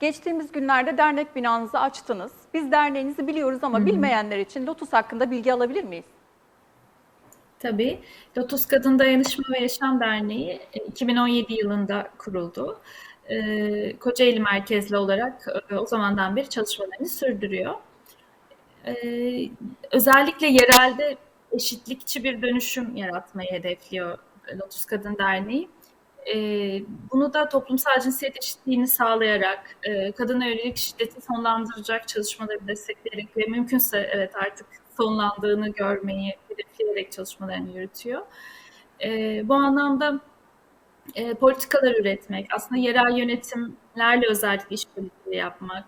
Geçtiğimiz günlerde dernek binanızı açtınız. Biz derneğinizi biliyoruz ama bilmeyenler için Lotus hakkında bilgi alabilir miyiz? Tabii. Lotus Kadın Dayanışma ve Yaşam Derneği e, 2017 yılında kuruldu. Ee, Kocaeli merkezli olarak e, o zamandan beri çalışmalarını sürdürüyor. Ee, özellikle yerelde eşitlikçi bir dönüşüm yaratmayı hedefliyor Lotus Kadın Derneği. Ee, bunu da toplumsal cinsiyet eşitliğini sağlayarak, e, kadına yönelik şiddeti sonlandıracak çalışmaları destekleyerek ve mümkünse evet artık sonlandığını görmeyi hedefleyerek çalışmalarını yürütüyor. Ee, bu anlamda e, politikalar üretmek, aslında yerel yönetimlerle özellikle işbirlikleri yapmak.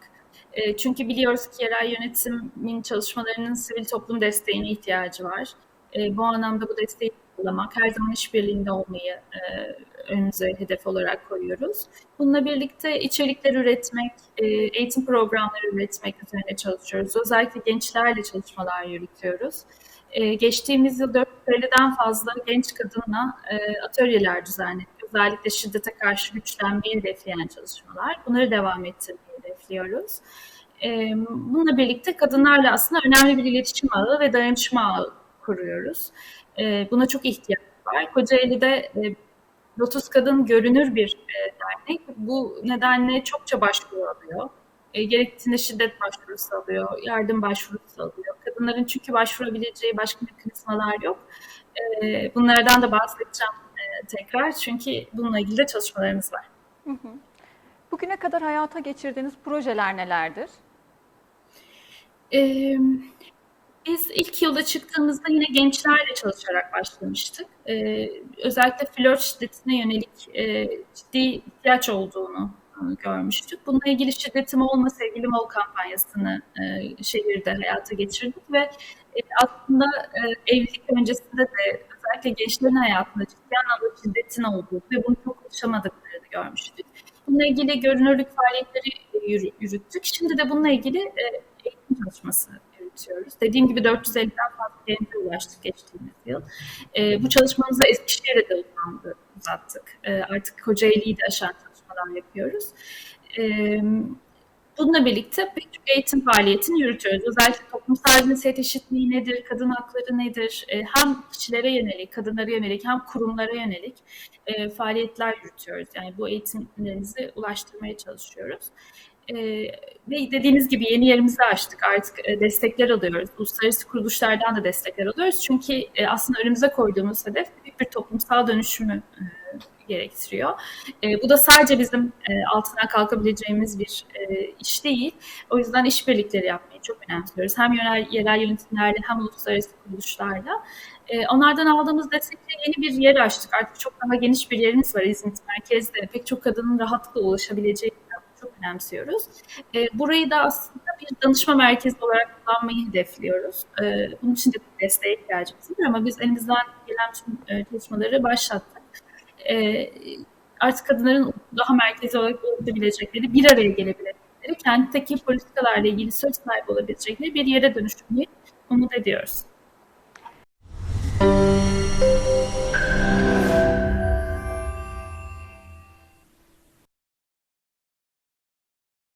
E, çünkü biliyoruz ki yerel yönetimin çalışmalarının sivil toplum desteğine ihtiyacı var. E, bu anlamda bu desteği sağlamak, her zaman işbirliğinde olmayı e, önümüze hedef olarak koyuyoruz. Bununla birlikte içerikler üretmek, e, eğitim programları üretmek üzerine çalışıyoruz. Özellikle gençlerle çalışmalar yürütüyoruz. E, geçtiğimiz yıl 450'den fazla genç kadınla e, atölyeler düzenledik. Özellikle şiddete karşı güçlenmeyi hedefleyen çalışmalar. Bunları devam ettirmeyi hedefliyoruz. Bununla birlikte kadınlarla aslında önemli bir iletişim ağı ve dayanışma ağı kuruyoruz. Buna çok ihtiyaç var. Kocaeli'de Lotus Kadın görünür bir e, dernek. Bu nedenle çokça başvuru alıyor. E, gerektiğinde şiddet başvurusu alıyor, yardım başvurusu alıyor. Kadınların çünkü başvurabileceği başka mekanizmalar yok. E, bunlardan da bahsedeceğim e, tekrar çünkü bununla ilgili de çalışmalarımız var. Bugüne kadar hayata geçirdiğiniz projeler nelerdir? E, biz ilk yılda çıktığımızda yine gençlerle çalışarak başlamıştık. Ee, özellikle flört şiddetine yönelik e, ciddi ihtiyaç olduğunu e, görmüştük. Bununla ilgili şiddetim olma sevgilim ol kampanyasını e, şehirde hayata geçirdik ve e, aslında e, evlilik öncesinde de özellikle gençlerin hayatında ciddi anlamda şiddetin olduğu ve bunu çok yaşamadıklarını görmüştük. Bununla ilgili görünürlük faaliyetleri e, yürü, yürüttük. Şimdi de bununla ilgili e, eğitim çalışması yürütüyoruz. Dediğim gibi 450'den fazla gence ulaştık geçtiğimiz yıl. E, bu çalışmamızı Eskişehir'e de uzattık. E, artık Kocaeli'yi de aşan çalışmalar yapıyoruz. E, bununla birlikte pek çok eğitim faaliyetini yürütüyoruz. Özellikle toplumsal cinsiyet eşitliği nedir, kadın hakları nedir, hem kişilere yönelik, kadınlara yönelik hem kurumlara yönelik e, faaliyetler yürütüyoruz. Yani bu eğitimlerimizi ulaştırmaya çalışıyoruz. Ve dediğiniz gibi yeni yerimizi açtık. Artık e, destekler alıyoruz. Uluslararası kuruluşlardan da destekler alıyoruz. Çünkü e, aslında önümüze koyduğumuz hedef büyük bir toplumsal dönüşümü e, gerektiriyor. Bu da sadece bizim altına kalkabileceğimiz bir iş değil. O yüzden işbirlikleri yapmayı çok önemsiyoruz. Hem yerel, yerel yönetimlerle hem uluslararası kuruluşlarla. Onlardan aldığımız destekle yeni bir yer açtık. Artık çok daha geniş bir yerimiz var İzmit merkezde. Pek çok kadının rahatlıkla ulaşabileceği önemsiyoruz. E, burayı da aslında bir danışma merkezi olarak kullanmayı hedefliyoruz. E, bunun için de desteğe ihtiyacımız var ama biz elimizden gelen tüm e, çalışmaları başlattık. E, artık kadınların daha merkezi olarak ulaşabilecekleri, bir araya gelebilecekleri, kendi teki politikalarla ilgili söz sahibi olabilecekleri bir yere dönüşmeyi umut ediyoruz.